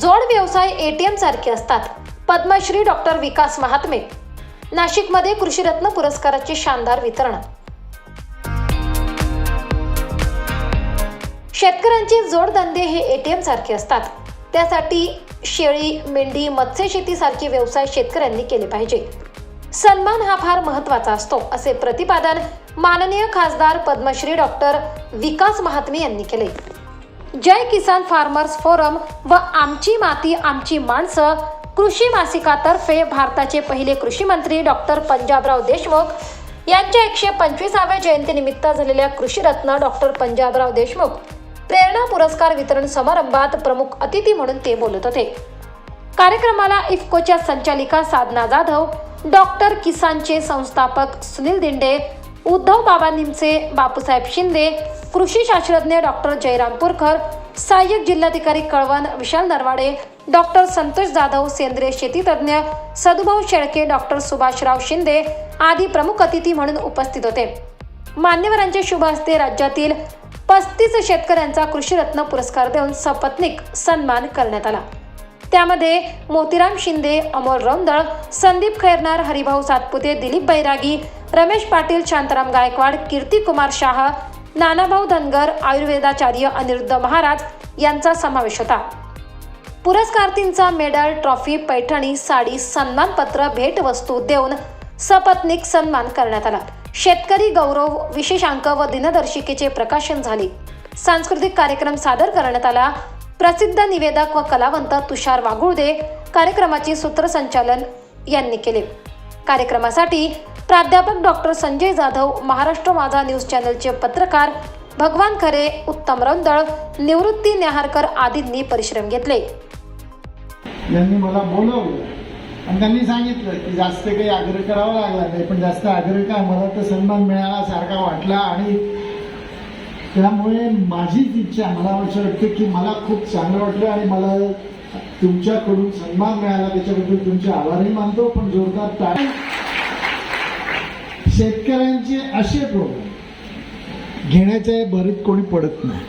जोड व्यवसाय एटीएम सारखे असतात. पद्मश्री डॉक्टर विकास महात्मे. नाशिकमध्ये कृषीरत्न पुरस्काराचे शानदार वितरण. शेतकऱ्यांचे जोडधंदे हे एटीएम सारखे असतात. त्यासाठी शेळी मेंढी मत्स्यशेती सारखे व्यवसाय शेतकऱ्यांनी केले पाहिजे. सन्मान हा फार महत्त्वाचा असतो असे प्रतिपादन माननीय खासदार पद्मश्री डॉक्टर विकास महात्मे यांनी केले. जय किसान फार्मर्स फोरम व आमची माती आमची माणसं कृषी मासिकातर्फे भारताचे पहिले कृषी मंत्री डॉक्टर पंजाबराव देशमुख यांच्या एकशे पंचवीसाव्या जयंतीनिमित्त झालेल्या कृषीरत्न डॉक्टर पंजाबराव देशमुख प्रेरणा पुरस्कार वितरण समारंभात प्रमुख अतिथी म्हणून ते बोलत होते. कार्यक्रमाला इफ्कोच्या संचालिका साधना जाधव डॉक्टर किसानचे संस्थापक सुनील दिंडे उद्धव बाबा बापूसाहेब शिंदे कृषी शास्त्रज्ञ डॉक्टर जयराम पुरकर सहाय्यक जिल्हाधिकारी कळवण विशाल नरवाडे डॉक्टर संतोष जाधव सेंद्रिय शेतीतज्ञ सदुभाऊ शेळके डॉक्टर सुभाषराव शिंदे आदी प्रमुख अतिथी म्हणून उपस्थित होते. मान्यवरांच्या शुभ हस्ते राज्यातील पस्तीस शेतकऱ्यांचा कृषीरत्न पुरस्कार देऊन सपत्निक सन्मान करण्यात आला. त्यामध्ये मोतीराम शिंदे अमोल रौंदळ संदीप खैरनार हरिभाऊ सातपुते दिलीप बैरागी रमेश पाटील शांताराम गायकवाड कीर्ती कुमार शाह नानाभाऊ धनगर आयुर्वेदाचार्य अनिरुद्ध महाराज यांचा समावेश होता. पुरस्कारार्थींचा मेडल ट्रॉफी पैठणी साडी सन्मानपत्र भेटवस्तू देऊन सपत्नीक सन्मान करण्यात आला. शेतकरी गौरव विशेषांक व दिनदर्शिकेचे प्रकाशन झाले. सांस्कृतिक कार्यक्रम सादर करण्यात आला. प्रसिद्ध निवेदक व कलावंत तुषार वाघुळदे कार्यक्रमाचे सूत्रसंचालन यांनी केले. कार्यक्रमासाठी प्राध्यापक डॉक्टर संजय जाधव महाराष्ट्र माझा न्यूज चॅनलचे पत्रकार भगवान खरे उत्तम रौंदळ निवृत्ती नेहारकर आदींनी परिश्रम घेतले. यांनी मला बोलवलं. आणि त्यांनी सांगितलं की जास्त काही आग्रह करावा लागला नाही पण जास्त आग्रह काय? मला तर सन्मान मिळाला सारखा वाटला आणि त्यामुळे माझीच इच्छा मला असं वाटतं की मला खूप चांगलं वाटलं आणि मला तुमच्याकडून सन्मान मिळाला. त्याच्याबद्दल तुमचे आभारही मानतो पण जोरदार टाळ शेतकऱ्यांचे असे प्रोग्राम घेण्याचे भरीत कोणी पडत नाही.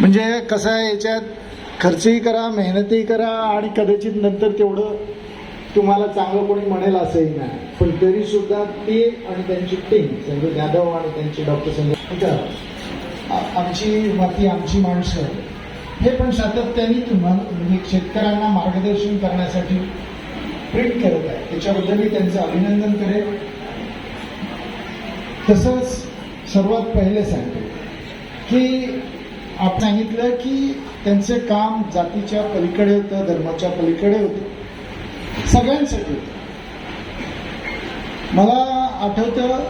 म्हणजे कसं आहे याच्यात खर्चही करा मेहनतही करा आणि कदाचित नंतर तेवढं तुम्हाला चांगलं कोणी म्हणेल असंही नाही. पण तरी सुद्धा ते आणि त्यांची टीम संजय जाधव आणि त्यांचे डॉक्टर संजय आ- आमची माती आमची माणसं. हे पण सातत्याने तुम्हाला शेतकऱ्यांना मार्गदर्शन करण्यासाठी प्रिंट करत आहे. त्याच्याबद्दल मी त्यांचं अभिनंदन करेन. तसंच सर्वात पहिले सांगतो की आपण सांगितलं की त्यांचं काम जातीच्या पलीकडे होतं धर्माच्या पलीकडे होतं. सगळ्यांसाठी. होतं मला आठवतं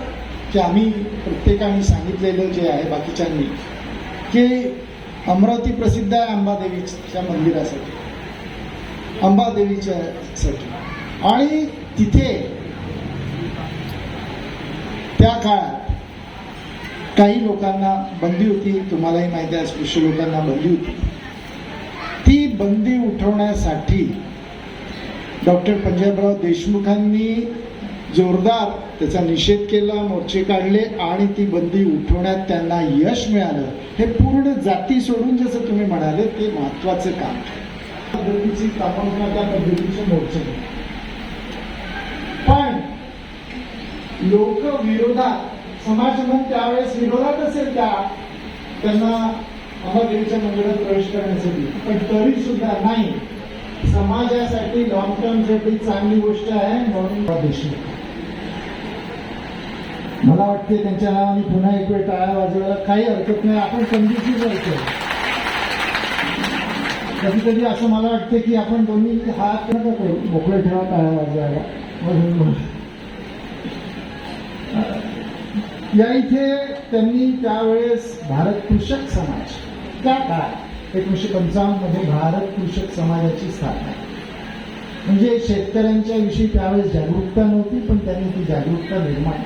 की आम्ही प्रत्येकाने सांगितलेलं जे आहे बाकीच्यांनी की अमरावती प्रसिद्ध आहे अंबादेवीच्या मंदिरासाठी. अंबादेवीच्या साठी आणि तिथे त्या काळात काही लोकांना बंदी होती तुम्हालाही माहिती आहे स्पृश्य लोकांना बंदी होती. ती बंदी उठवण्यासाठी डॉक्टर पंजाबराव देशमुखांनी जोरदार. त्याचा निषेध केला मोर्चे काढले आणि ती बंदी उठवण्यात त्यांना यश मिळालं. हे पूर्ण जाती सोडून जसं तुम्ही म्हणाले ते महत्वाचं काम पद्धतीची स्थापना त्या पद्धतीचे मोर्चे. पण लोक विरोधात समाजमन त्यावेळेस विरोधात असेल त्या त्यांना अमरदेवीच्या मंदिरात प्रवेश करण्यासाठी पण तरी सुद्धा नाही. समाजासाठी लॉंग टर्मसाठी चांगली गोष्ट आहे म्हणून देशमुख मला वाटते त्यांच्या नावाने पुन्हा एक वेळ टाळ्या वाजवायला काही हरकत नाही. आपण कंडिशी करतो कधी कधी असं मला वाटतं की आपण दोन्ही हात नका करू मोकळे ठेवा टाळ्या वाजवायला. म्हणून या इथे त्यांनी त्यावेळेस भारत कृषक समाज त्या काळ एकोणीशे पंचावन्नमध्ये भारत कृषक समाजाची स्थापना. म्हणजे शेतकऱ्यांच्या विषयी त्यावेळेस जागरूकता नव्हती पण त्यांनी ती जागरूकता निर्माण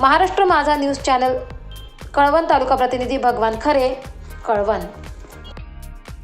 महाराष्ट्र माझा न्यूज चॅनल कळवण तालुका प्रतिनिधी भगवान खरे कळवण.